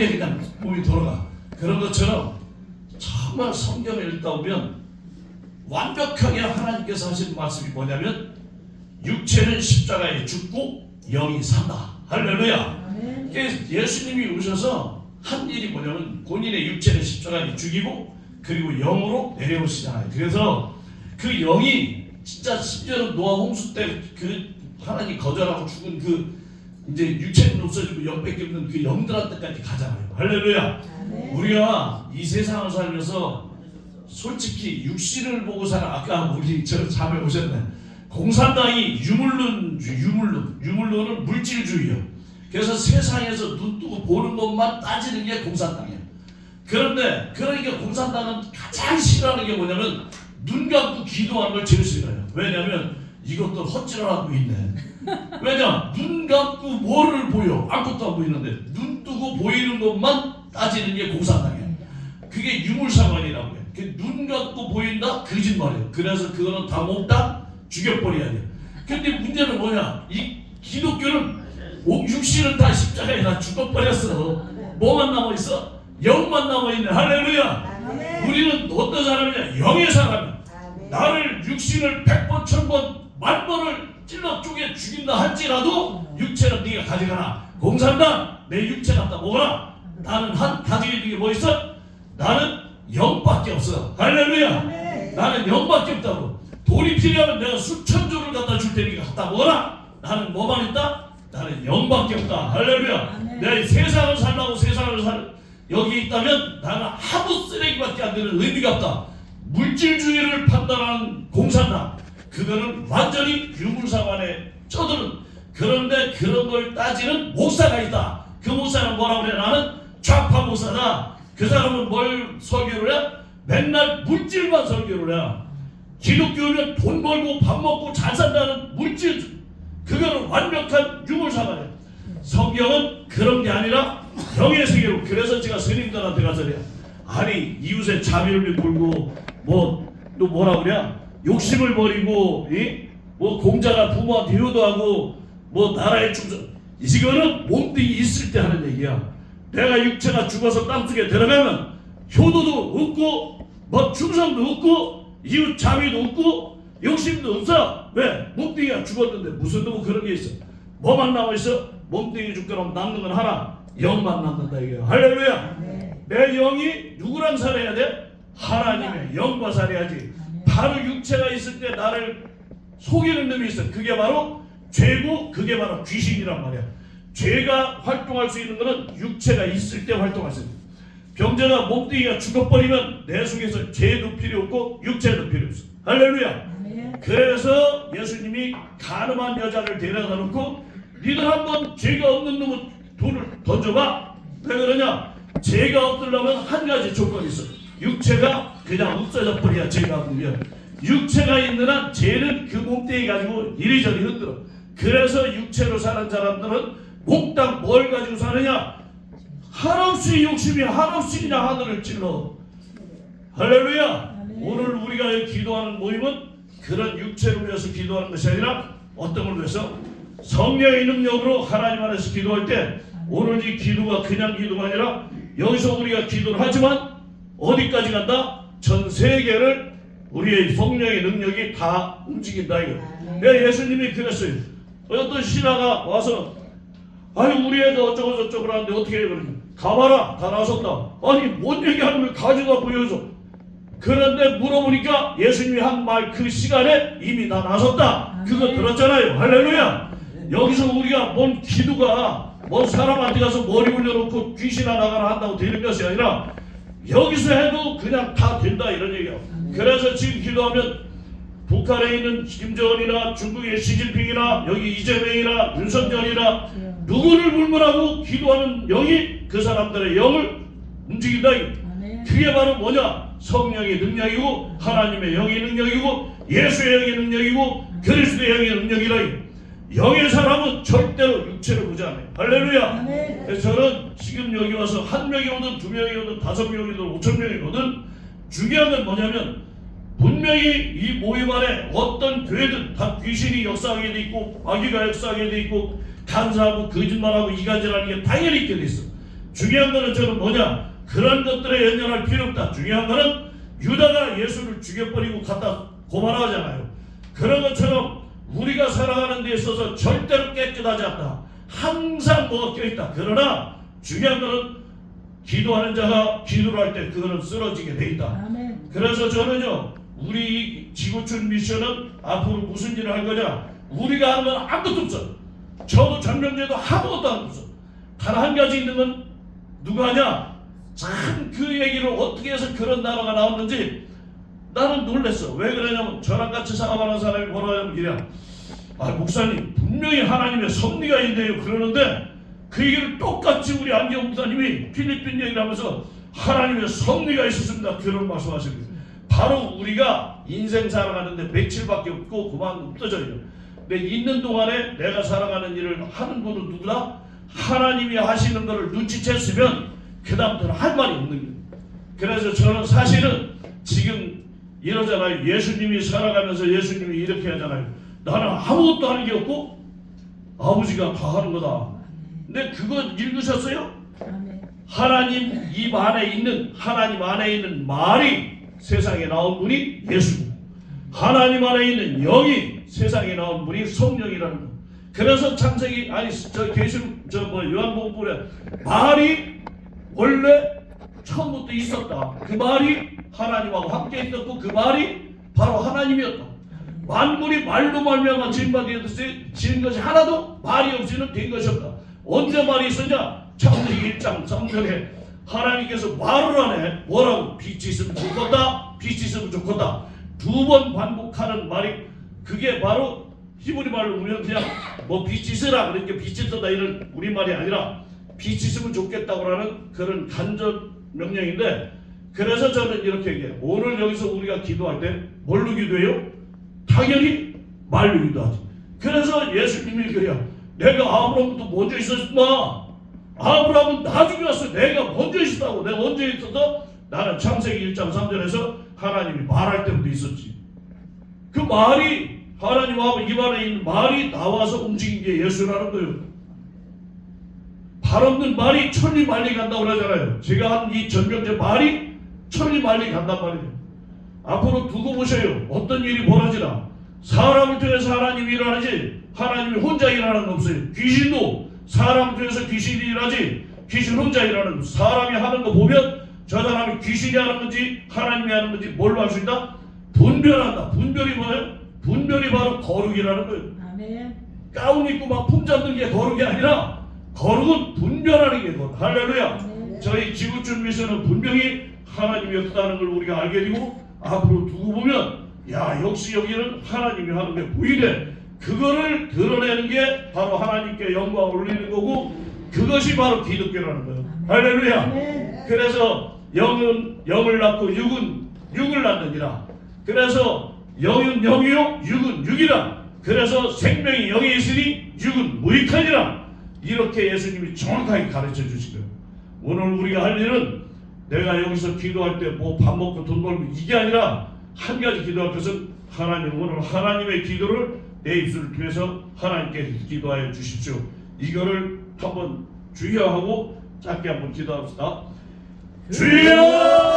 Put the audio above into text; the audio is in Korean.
이상하게 그냥 몸이 돌아가. 그런 것처럼 정말 성경을 읽다 보면 완벽하게 하나님께서 하신 말씀이 뭐냐면 육체는 십자가에 죽고 영이 산다. 할렐루야. 예수님이 오셔서 한 일이 뭐냐면 본인의 육체를 십자가에 죽이고 그리고 영으로 내려오시잖아요. 그래서 그 영이 진짜 심지어는 노아 홍수 때 그 하나님 거절하고 죽은 그 이제 육체는 없어지고 영 뺏기 없는 그 영들한테까지 가잖아요. 할렐루야. 우리가 이 세상을 살면서 솔직히 육신을 보고 사는 아까 우리 저 잠에 오셨네. 공산당이 유물론 유물론 유물론은 물질주의요. 그래서 세상에서 눈 뜨고 보는 것만 따지는 게 공산당이야. 그런데 그러니까 공산당은 가장 싫어하는 게 뭐냐면 눈 감고 기도하는 걸 제일 싫어해요. 왜냐면 이것도 헛질을 하고 있네. 왜냐 눈 감고 뭐를 보여 아무것도 안 보이는데 눈 뜨고 보이는 것만 따지는 게 공산당이야. 그게 유물사관이라고 해. 그눈 감고 보인다 거짓말이에요. 그래서 그거는 다 몽땅 죽여버려야 돼. 근데 문제는 뭐냐? 이 기독교는 오- 육신은 다 십자가에 다 죽어버렸어. 뭐만 남아 있어? 영만 남아 있네. 할렐루야. 우리는 어떤 사람이냐? 영의 사람. 나를 육신을 백번 천번 만번을 찔러 쪼개 죽인다 할지라도 육체는 네가 가져가라. 공산당 내 육체 갖다 먹어라. 나는 한 가지고 있는 게뭐 있어? 나는 영밖에 없어. 할렐루야. 나는 영밖에 없다고. 돈이 필요하면 내가 수천 조를 갖다 줄 테니까 갖다 먹어라. 나는 뭐만 있다? 나는 영밖에 없다. 할렐루야. 내가 이 세상을 살라고 세상을 살 여기 있다면 나는 아무 쓰레기밖에 안 되는 의미가 없다. 물질주의를 판단하는 공산당 그거는 완전히 유물사관에 쩌드는 그런데 그런 걸 따지는 목사가 있다. 그 목사는 뭐라고 그래? 나는 좌파 목사다. 그 사람은 뭘 설교를 해? 맨날 물질만 설교를 해. 기독교는 돈 벌고 밥 먹고 잘 산다는 물질 그거는 완벽한 유물사관이야. 성경은 그런 게 아니라 영의 세계로 그래서 제가 스님들한테 가서 그래요. 아니 이웃의 자비를 베풀고 뭐 또 뭐라 그래? 욕심을 버리고 이? 뭐 공자가 부모한테 효도하고 뭐 나라의 충성 이거는 몸뚱이 있을 때 하는 얘기야. 내가 육체가 죽어서 땅속에 들어가면 효도도 없고 뭐 충성도 없고 이웃 자비도 없고 욕심도 없어. 왜? 몸뚱이가 죽었는데 무슨 놈 그런 게 있어. 뭐만 남아 있어? 몸뚱이 죽더라면 남는 건 하나. 영만 남는다 이거야. 할렐루야. 내 영이 누구랑 살아야 돼? 하나님의 영과 살아야지. 바로 육체가 있을 때 나를 속이는 놈이 있어. 그게 바로 죄고 그게 바로 귀신이란 말이야. 죄가 활동할 수 있는 것은 육체가 있을 때 활동할 수 있는. 병자가 몸뚱이가 죽어버리면 내 속에서 죄도 필요 없고 육체도 필요 없어. 할렐루야. 그래서 예수님이 가늠한 여자를 데려다 놓고 니들 한번 죄가 없는 놈은 돈을 던져봐. 왜 그러냐? 죄가 없으려면 한 가지 조건이 있어. 육체가 그냥 없어져 버려야 죄가 없으면 육체가 있는 한 죄는 그 몸뚱이 가지고 이리저리 흔들어. 그래서 육체로 사는 사람들은 몽땅 뭘 가지고 사느냐? 한없이 욕심이 한없이 그냥 하늘을 찔러. 할렐루야. 오늘 우리가 기도하는 모임은 그런 육체를 위해서 기도하는 것이 아니라 어떤 걸 위해서 성령의 능력으로 하나님 안에서 기도할 때 오늘 이 기도가 그냥 기도가 아니라 여기서 우리가 기도를 하지만 어디까지 간다? 전 세계를 우리의 성령의 능력이 다 움직인다 이거. 내가 예수님이 그랬어요. 어떤 신하가 와서 아니 우리 애가 어쩌고 저쩌고 하는데 어떻게 해 그러냐 가봐라 다 나섰다. 아니 뭔 얘기하는 걸 가져가 보여줘 그런데 물어보니까 예수님이 한 말 그 시간에 이미 다 나섰다. 그거 들었잖아요. 할렐루야! 여기서 우리가 뭔 기도가 뭔 사람한테 가서 머리 올려놓고 귀신아 나가라 한다고 되는 것이 아니라 여기서 해도 그냥 다 된다 이런 얘기야 그래서 지금 기도하면 북한에 있는 김정은이나 중국의 시진핑이나 여기 이재명이나 윤석열이나 누구를 불문하고 기도하는 영이 그 사람들의 영을 움직인다. 그게 바로 뭐냐? 성령의 능력이고 하나님의 영의 능력이고 예수의 영의 능력이고 그리스도의 영의 능력이라. 영의 사람은 절대로 육체를 보지 않아요. 할렐루야. 그래서 저는 지금 여기 와서 한 명이 오든 두 명이 오든 다섯 명이 오든 오천 명이 오든 중요한 건 뭐냐면 분명히 이 모임 안에 어떤 교회든 다 귀신이 역사하게 돼 있고 마귀가 역사하게 돼 있고 간사하고 거짓말하고 이간질하는 게 당연히 있게 돼 있어. 중요한 거는 저는 뭐냐? 그런 것들에 연연할 필요 없다. 중요한 거는 유다가 예수를 죽여버리고 갖다 고발하잖아요. 그런 것처럼 우리가 살아가는 데 있어서 절대로 깨끗하지 않다. 항상 뭐가 껴있다. 그러나 중요한 거는 기도하는 자가 기도를 할 때 그거는 쓰러지게 돼 있다. 아멘. 그래서 저는요 우리 지구촌 미션은 앞으로 무슨 일을 할 거냐 우리가 하는 건 아무것도 없어 저도 전명제도 아무것도 안 없어 단 한 가지 있는 건 누가 하냐 참 그 얘기를 어떻게 해서 그런 단어가 나왔는지 나는 놀랬어. 왜 그러냐면 저랑 같이 상업하는 사람이 뭐라 하냐면 이래 아 목사님 분명히 하나님의 섭리가 있네요. 그러는데 그 얘기를 똑같이 우리 안경 목사님이 필리핀 얘기를 하면서 하나님의 섭리가 있었습니다. 그런 말씀하십니다. 바로 우리가 인생 살아가는데 며칠밖에 없고 그만 없어져요. 근데 있는 동안에 내가 살아가는 일을 하는 분은 누구다? 하나님이 하시는 것을 눈치챘으면 그 다음부터는 할 말이 없는 거예요. 그래서 저는 사실은 지금 이러잖아요 예수님이 살아가면서 예수님이 이렇게 하잖아요 나는 아무것도 하는 게 없고 아버지가 다 하는 거다 근데 그거 읽으셨어요? 하나님 입 안에 있는 하나님 안에 있는 말이 세상에 나온 분이 예수고 하나님 안에 있는 영이 세상에 나온 분이 성령이라는 거. 그래서 창세기 아니 저 계시 저뭐 요한복음에 말이 원래 처음부터 있었다. 그 말이 하나님하고 함께 있었고 그 말이 바로 하나님이었다. 만물이 말로 말미암아 지은 바 되었듯이 지은 것이 하나도 말이 없이는 된 것이 없다. 언제 말이 있었냐? 창세기 1장 3절에 하나님께서 말을 하네. 뭐라고? 빛이 있으면 좋겠다. 빛이 있으면 좋겠다. 두 번 반복하는 말이 그게 바로 히브리 말로 보면 그냥 뭐 빛이 있으라 그러니까 빛이 있다 이런 우리 말이 아니라 빛이 있으면 좋겠다고 하는 그런 간접 명령인데 그래서 저는 이렇게 얘기해요. 오늘 여기서 우리가 기도할 때 뭘로 기도해요? 당연히 말로 기도하지. 그래서 예수님이 그래요. 내가 아브라함부터 먼저 있었구나. 아브라함은 나중에 왔어. 내가 먼저 있었다고. 내가 먼저 있어서 나는 창세기 1장 3절에서 하나님이 말할 때부터 있었지. 그 말이 하나님하고 입안에 있는 말이 나와서 움직인 게 예수라는 거예요. 발 없는 말이 천리 말리 간다고 그러잖아요. 제가 한 이 전명제 말이 천리 말리 간단 말이에요. 앞으로 두고 보셔요. 어떤 일이 벌어지나. 사람을 통해서 하나님이 일하지 하나님이 혼자 일하는 거 없어요. 귀신도 사람을 통해서 귀신이 일하지 귀신 혼자 일하는 거. 사람이 하는 거 보면 저 사람이 귀신이 하는 건지 하나님이 하는 건지 뭘로 알 수 있다? 분별한다. 분별이 뭐예요? 분별이 바로 거룩이라는 거예요. 아멘. 가운 입고 막 품잡는 게 거룩이 아니라 거룩은 분별하는 게 거룩. 할렐루야. 네. 저희 지구촌 미션은 분명히 하나님이었다는 걸 우리가 알게 되고 앞으로 두고 보면 야 역시 여기는 하나님이 하는 게 보이네. 그거를 드러내는 게 바로 하나님께 영광을 올리는 거고 그것이 바로 기독교라는 거예요. 할렐루야. 그래서 영은 영을 낳고 육은 육을 낳느니라. 그래서 영은 영이요 육은 육이라. 그래서 생명이 영에 있으니 육은 무익하니라. 이렇게 예수님이 정확하게 가르쳐 거예요. 오늘 우리가 할 일은 내가 여기서 기도할 때 뭐 밥 먹고 돈 벌고 이게 아니라 한 가지 기도할 것은 하나님 오늘 하나님의 기도를 내 입술을 통해서 하나님께 기도하여 주십시오. 이거를 한번 주의하고 짧게 한번 기도합시다. 주여!